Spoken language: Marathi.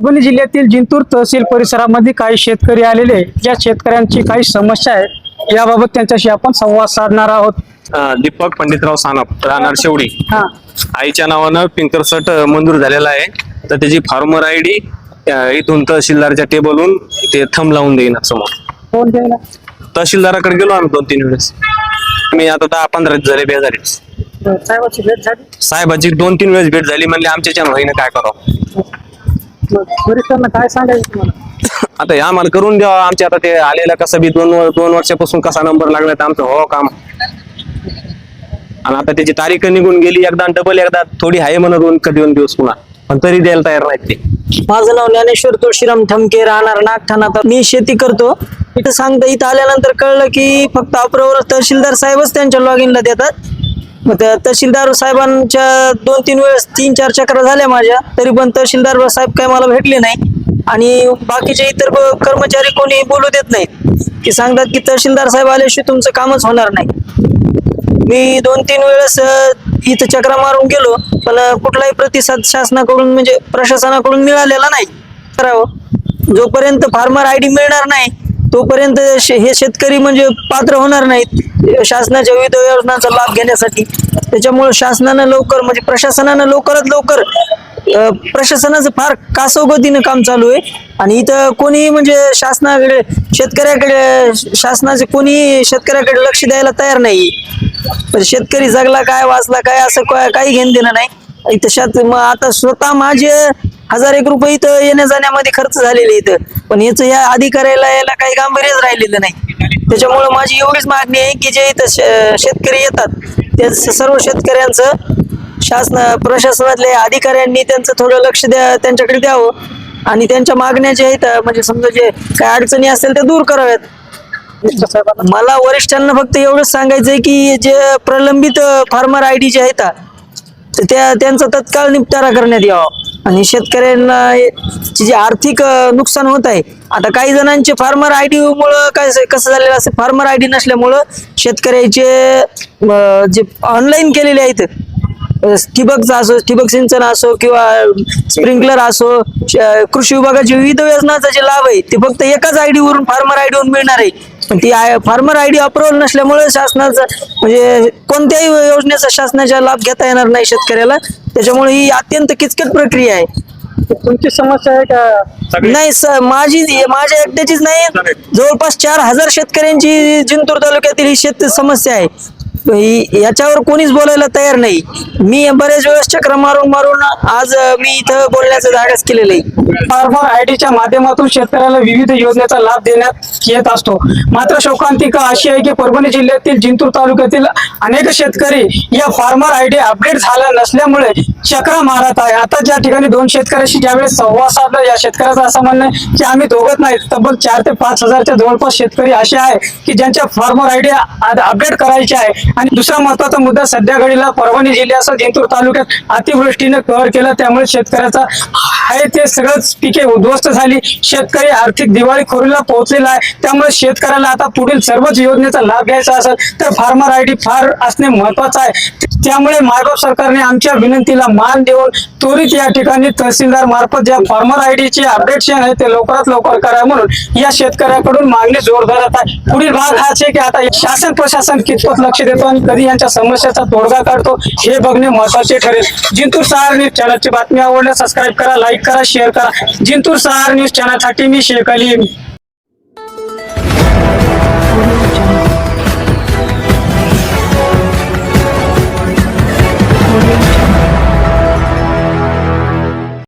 परभणी जिल्ह्यातील जिंतूर तहसील परिसरामध्ये काही शेतकरी आलेले आहे. ज्या शेतकऱ्यांची काही समस्या आहेत याबाबत त्यांच्याशी आपण संवाद साधणार आहोत. दीपक पंडितराव सानप राहणार शेवडी. हा. आईच्या नावानं पिंकरसट अ, मंजूर झालेला आहे. तर त्याची फार्मर आय डी इथून तहसीलदारच्या टेबलहून ते थंब लावून देईन समोर कोण द्यायला तहसीलदाराकडे गेलो आम्ही दोन तीन वेळेस. मी आता दहा पंधरा दिवस झाले बेजारी साहेबाची भेट झाली? साहेबाची दोन तीन वेळेस भेट झाली म्हणले आमच्या होईना काय करावं? वरिष्ठांना काय सांगायचं तुम्हाला? आता हे आम्हाला करून द्यावा आमच्या आता ते आलेलं कसं बी दोन वर- दोन वर्षापासून कसा नंबर लागला तर आमचं हो काम. आणि आता त्याची तारीख निघून गेली एकदा डबल एकदा थोडी आहे म्हणून दोन का दोन दिवस पुन्हा. पण तरी द्यायला तयार नाहीत ते. माझं नाव ज्ञानेश्वर तुळशीराम ठमके राहणार नागठाणा. तर मी शेती करतो. इथं सांगता इथं आल्यानंतर कळलं की फक्त अप्रवर तहसीलदार साहेबच त्यांच्या लॉग इनला देतात. मग त्या तहसीलदार साहेबांच्या दोन तीन वेळेस तीन चार चक्र झाल्या माझ्या. तरी पण तहसीलदार साहेब काय मला भेटले नाही. आणि बाकीचे इतर कर्मचारी कोणी बोलू देत नाहीत. की सांगतात की तहसीलदार साहेब आल्याशिवाय तुमचं कामच होणार नाही. मी दोन तीन वेळेस इथं चक्रा मारून गेलो. पण कुठलाही प्रतिसाद शासनाकडून म्हणजे प्रशासनाकडून मिळालेला नाही. करावं. जोपर्यंत फार्मर आय डी मिळणार नाही तोपर्यंत शे- हे शेतकरी म्हणजे पात्र होणार नाहीत. शासनाच्या विविध योजनांचा लाभ घेण्यासाठी. त्याच्यामुळे शासनानं लवकर म्हणजे प्रशासनानं लवकरात लवकर प्रशासनाचं फार कासोगतीनं काम चालू आहे. आणि इथं कोणी म्हणजे शासनाकडे शेतकऱ्याकडे शासनाचे कोणी शेतकऱ्याकडे लक्ष द्यायला तयार नाही पण शेतकरी जगला काय वाचला काय असं काही घेणं देणं नाही. इथं शेत मग आता स्वतः माझे हजार एक रुपये इथं येण्या जाण्यामध्ये खर्च झालेले इथं. पण याचं या अधिकाऱ्याला याला काही गांभीर्यच राहिलेलं नाही. त्याच्यामुळे माझी एवढीच मागणी आहे की जे इथं शेतकरी येतात त्या सर्व शेतकऱ्यांचं शासन प्रशासनातल्या अधिकाऱ्यांनी त्यांचं थोडं लक्ष द्या त्यांच्याकडे द्यावं. आणि त्यांच्या मागण्या ज्या आहेत म्हणजे समजा जे काय अडचणी असतील त्या दूर कराव्यात. मला वरिष्ठांना फक्त एवढंच सांगायचंय की जे प्रलंबित फार्मर आय डी जे आहेत त्या त्यांचा तत्काळ निपटारा करण्यात यावा. आणि शेतकऱ्यांना जे आर्थिक नुकसान होत आहे आता काही जणांचे फार्मर आय डी मुळे काय कसं झालेलं असं फार्मर आय डी नसल्यामुळं शेतकऱ्याचे जे ऑनलाईन केलेले आहेत ठिबकचं ठिबकचा असो ठिबक सिंचन असो किंवा स्प्रिंकलर असो श- कृषी विभागाची विविध योजनाचा जे लाभ आहे ते फक्त एकाच आय वरून फार्मर आय वरून मिळणार आहे. पण ती I farmer I D approval नसल्यामुळे शासनाचं म्हणजे कोणत्याही योजनेचा शासनाचा लाभ घेता येणार नाही शेतकऱ्याला. त्याच्यामुळे ही अत्यंत किचकट प्रक्रिया आहे. तुमची समस्या आहे का नाही स- माझी माझ्या एकट्याचीच नाही. जवळपास चार हजार शेतकऱ्यांची जिंतूर तालुक्यातील ही शेत समस्या आहे. याच्यावर कोणीच बोलायला तयार नाही. मी बरेच वेळेस चक्र मारून मारून आज मी इथं बोलण्याचं धाडस केलेलं आहे. फार्मर आयडीच्या माध्यमातून शेतकऱ्याला विविध योजनेचा लाभ देण्यात येत असतो. मात्र शोकांतिका अशी आहे की परभणी जिल्ह्यातील जिंतूर तालुक्यातील अनेक शेतकरी या फार्मर आयडी अपडेट झाला नसल्यामुळे चक्र मारत आहे. आता ज्या ठिकाणी दोन शेतकऱ्याशी ज्यावेळेस संवाद साधला या शेतकऱ्याचं असं म्हणणं आहे की आम्ही दोघत नाही तब्बल चार ते पाच हजारच्या जवळपास शेतकरी असे आहे की ज्यांच्या फार्मर आयडी अपडेट करायचे आहे. आणि दुसरा महत्त्वाचा मुद्दा सध्या घडीला परभणी जिल्ह्यासह जिंतूर तालुक्यात अतिवृष्टीनं कहर केला. त्यामुळे शेतकऱ्याचा आहे ते सगळंच पिके उद्ध्वस्त झाली. शेतकरी आर्थिक दिवाळी खोरीला पोहोचलेला आहे. त्यामुळे शेतकऱ्याला आता पुढील सर्वच योजनेचा लाभ घ्यायचा असेल तर फार्मर आयडी फार असणे महत्वाचं आहे. त्यामुळे मायबाप सरकारने आमच्या विनंतीला मान देऊन त्वरित या ठिकाणी तहसीलदार मार्फत ज्या फार्मर आय डीचे अपडेशन आहे ते लवकरात लवकर करा म्हणून या शेतकऱ्याकडून मागणी जोर धरत आहे पुढील भाग हाच आहे की आता शासन प्रशासन कितपत लक्ष देतो आणि कधी यांच्या समस्याचा तोडगा काढतो हे बघणे महत्त्वाचे ठरेल. जिंतूर सहार न्यूज चॅनलची बातमी आवडल्यास सबस्क्राईब करा लाईक करा शेअर करा. जिंतूर सहार न्यूज चॅनलसाठी मी शेख अली